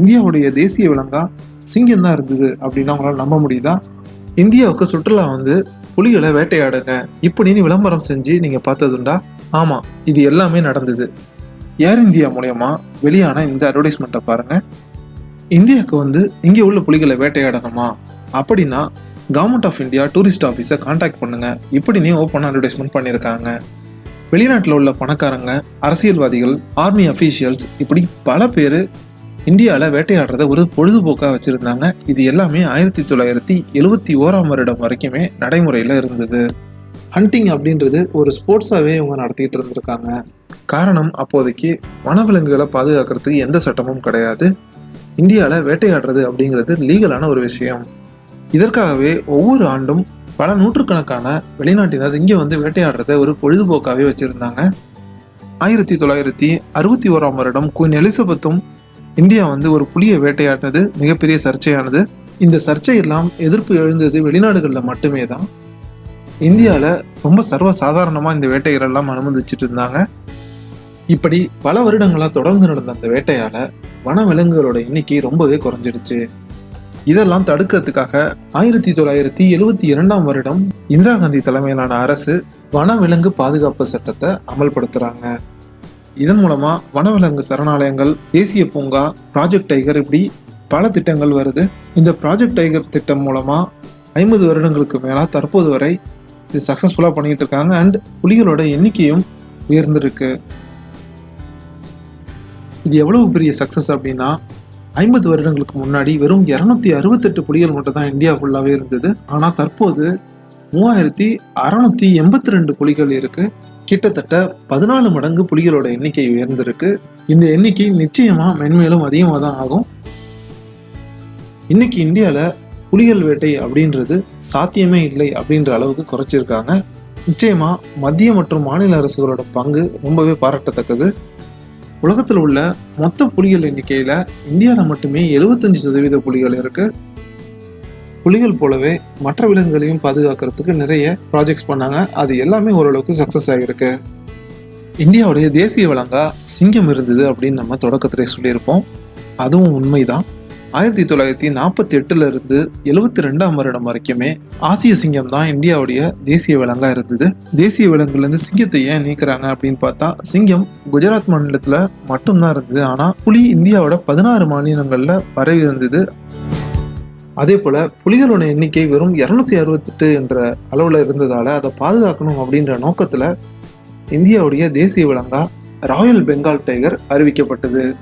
இந்தியாவுடைய தேசிய விலங்கா? சிங்கம் தான் இருந்தது அப்படின்னு அவங்களால நம்ப முடியுதா? இந்தியாவுக்கு சுற்றுலா வந்து புலிகளை வேட்டையாடுங்க. இப்படின்னு விளம்பரம் செஞ்சு நீங்க பார்த்ததுண்டா ஆமா இது எல்லாமே நடந்தது. ஏர் இந்தியா மூலயமா வெளியான இந்த அட்வர்டைஸ்மெண்ட்டை பாருங்க. இந்தியாவுக்கு வந்து இங்கே உள்ள புலிகளை வேட்டையாடணுமா? அப்படின்னா கவர்மெண்ட் ஆஃப் இந்தியா டூரிஸ்ட் ஆஃபீஸை காண்டாக்ட் பண்ணுங்க. இப்படின்னே ஓப்பன் அட்வர்டைஸ்மெண்ட் பண்ணியிருக்காங்க. வெளிநாட்டில் உள்ள பணக்காரங்க அரசியல்வாதிகள் ஆர்மி அஃபீஷியல்ஸ் இப்படி பல பேர் இந்தியாவில் வேட்டையாடுறத ஒரு பொழுதுபோக்காக வச்சுருந்தாங்க. இது எல்லாமே ஆயிரத்தி தொள்ளாயிரத்தி எழுவத்தி ஓராம் வருடம் வரைக்குமே நடைமுறையில் இருந்தது. ஹண்டிங் அப்படின்றது ஒரு ஸ்போர்ட்ஸாகவே இவங்க நடத்திக்கிட்டு இருந்திருக்காங்க. காரணம் அப்போதைக்கு வனவிலங்குகளை பாதுகாக்கிறதுக்கு எந்த சட்டமும் கிடையாது. இந்தியாவில் வேட்டையாடுறது அப்படிங்கிறது லீகலான ஒரு விஷயம். இதற்காகவே ஒவ்வொரு ஆண்டும் பல நூற்றுக்கணக்கான வெளிநாட்டினர் இங்கே வந்து வேட்டையாடுறத ஒரு பொழுதுபோக்காகவே வச்சுருந்தாங்க. ஆயிரத்தி தொள்ளாயிரத்தி அறுபத்தி ஓராம் வருடம் குயின் எலிசபெத்தும் இந்தியா வந்து ஒரு புலியை வேட்டையாடினது மிகப்பெரிய சர்ச்சையானது. இந்த சர்ச்சையெல்லாம் எதிர்ப்பு எழுந்தது வெளிநாடுகளில் மட்டுமே தான். இந்தியாவில் ரொம்ப சர்வ சாதாரணமாக இந்த வேட்டைகளெல்லாம் அனுமதிச்சுட்டு இருந்தாங்க. இப்படி பல வருடங்களாக தொடர்ந்து நடந்த அந்த வேட்டையால் வனவிலங்குகளோட எண்ணிக்கை ரொம்பவே குறைஞ்சிடுச்சு. இதெல்லாம் தடுக்கிறதுக்காக ஆயிரத்தி தொள்ளாயிரத்தி எழுவத்தி இரண்டாம் வருடம் இந்திரா காந்தி தலைமையிலான அரசு வனவிலங்கு பாதுகாப்பு சட்டத்தை அமல்படுத்துகிறாங்க இதன் மூலமா வனவிலங்கு சரணாலயங்கள் தேசிய பூங்கா ப்ராஜெக்ட் டைகர் இப்படி பல திட்டங்கள் வருது. இந்த ப்ராஜெக்ட் டைகர் திட்டம் மூலமா ஐம்பது வருடங்களுக்கு மேலா தற்போது வரை இது சக்ஸஸ்ஃபுல்லாக பண்ணிட்டு இருக்காங்க. அண்ட் புலிகளோட எண்ணிக்கையும் உயர்ந்திருக்கு. இது எவ்வளவு பெரிய சக்ஸஸ் அப்படின்னா ஐம்பது வருடங்களுக்கு முன்னாடி வெறும் இரநூத்தி அறுபத்தெட்டு புலிகள் மட்டும் தான் இந்தியா ஃபுல்லாகவே இருந்தது. ஆனால் தற்போது மூவாயிரத்தி அறநூத்தி எண்பத்தி ரெண்டு புலிகள் இருக்கு. கிட்டத்தட்ட பதினாலு மடங்கு புலிகளோட எண்ணிக்கை உயர்ந்திருக்கு. இந்த எண்ணிக்கை நிச்சயமா மென்மேலும் அதிகமாக தான் ஆகும். இன்னைக்கு இந்தியாவில் புலிகள் வேட்டை அப்படின்றது சாத்தியமே இல்லை அப்படின்ற அளவுக்கு குறைச்சிருக்காங்க. நிச்சயமா மத்திய மற்றும் மாநில அரசுகளோட பங்கு ரொம்பவே பாராட்டத்தக்கது. உலகத்தில் உள்ள மொத்த புலிகள் எண்ணிக்கையில இந்தியாவில் மட்டுமே எழுபத்தஞ்சு சதவீத புலிகள் இருக்குது புலிகள் போலவே மற்ற விலங்குகளையும் பாதுகாக்கிறதுக்கு நிறைய ப்ராஜெக்ட்ஸ் பண்ணாங்க. அது எல்லாமே ஓரளவுக்கு சக்ஸஸ் ஆகியிருக்கு இந்தியாவுடைய தேசிய விலங்கா சிங்கம் இருந்தது அப்படின்னு நம்ம தொடக்கத்திலே சொல்லியிருப்போம். அதுவும் உண்மைதான். ஆயிரத்தி தொள்ளாயிரத்தி நாற்பத்தி எட்டுல இருந்து எழுவத்தி ரெண்டாம் வருடம் வரைக்குமே ஆசிய சிங்கம் தான் இந்தியாவுடைய தேசிய விலங்கா இருந்தது. தேசிய விலங்குல இருந்து சிங்கத்தை ஏன் நீக்கிறாங்க அப்படின்னு பார்த்தா சிங்கம் குஜராத் மாநிலத்துல மட்டும்தான் இருந்தது. ஆனா புலி இந்தியாவோட பதினாறு மாநிலங்கள்ல பரவி இருந்தது. அதே போல் புலிகளோட எண்ணிக்கை வெறும் இரநூத்தி அறுபத்தெட்டு என்ற அளவில் இருந்ததால் அதை பாதுகாக்கணும் அப்படின்ற நோக்கத்தில் இந்தியாவுடைய தேசிய விலங்கா ராயல் பெங்கால் டைகர் அறிவிக்கப்பட்டது.